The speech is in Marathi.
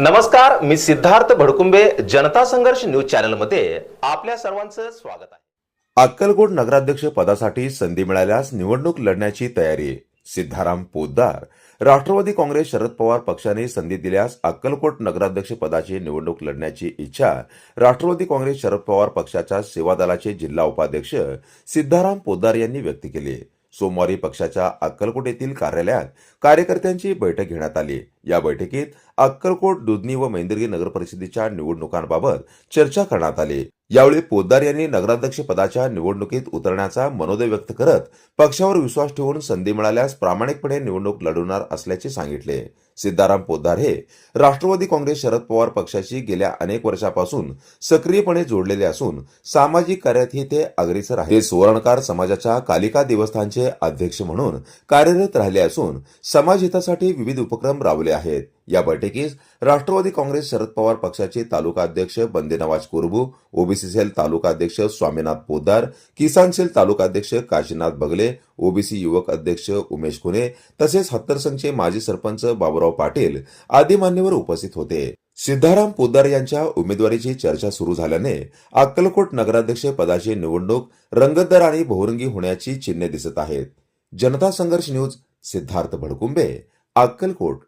नमस्कार मी सिद्धार्थ भडकुंबे जनता संघर्ष न्यूज चॅनलमध्ये आपल्या सर्वांचं स्वागत आहे. अक्कलकोट नगराध्यक्ष पदासाठी संधी मिळाल्यास निवडणूक लढण्याची तयारी. सिद्धाराम पोद्दार राष्ट्रवादी काँग्रेस शरद पवार पक्षाने संधी दिल्यास अक्कलकोट नगराध्यक्ष पदाची निवडणूक लढण्याची इच्छा राष्ट्रवादी काँग्रेस शरद पवार पक्षाच्या सेवा दलाचे जिल्हा उपाध्यक्ष सिद्धाराम पोद्दार यांनी व्यक्त केली. सोमवारी पक्षाच्या अक्कलकोट येथील कार्यालयात कार्यकर्त्यांची बैठक घेण्यात आली. या बैठकीत अक्कलकोट दुधनी व मेंदर्गी नगर परिषदेच्या निवडणुकांबाबत चर्चा करण्यात आली. यावेळी पोद्दार यांनी नगराध्यक्ष पदाच्या निवडणुकीत उतरण्याचा मनोदय व्यक्त करत पक्षावर विश्वास ठेवून संधी मिळाल्यास प्रामाणिकपणे निवडणूक लढवणार असल्याचे सांगितले. सिद्धाराम पोद्दार हे राष्ट्रवादी काँग्रेस शरद पवार पक्षाशी गेल्या अनेक वर्षापासून सक्रियपणे जोडलेले असून सामाजिक कार्यातही ते अग्रेसर आहेत. सुवर्णकार समाजाच्या कालिका देवस्थानचे अध्यक्ष म्हणून कार्यरत राहिले असून समाज हितासाठी विविध उपक्रम राबवले आहेत. या बैठकीस राष्ट्रवादी काँग्रेस शरद पवार पक्षाचे तालुका अध्यक्ष बंदे नवाज कुरबू ओबीसी सेल तालुका अध्यक्ष स्वामीनाथ पोद्दार किसान सेल तालुका अध्यक्ष काशीनाथ बगले ओबीसी युवक अध्यक्ष उमेश खुने तसेच हत्तरसंघचे माजी सरपंच बाबुराव पाटील आदी मान्यवर उपस्थित होते. सिद्धाराम पोद्दार यांच्या उमेदवारीची चर्चा सुरू झाल्याने अक्कलकोट नगराध्यक्ष पदाची निवडणूक रंगतदार आणि बहुरंगी होण्याची चिन्हे दिसत आहेत. जनता संघर्ष न्यूज सिद्धार्थ भडकुंबे अक्कलकोट.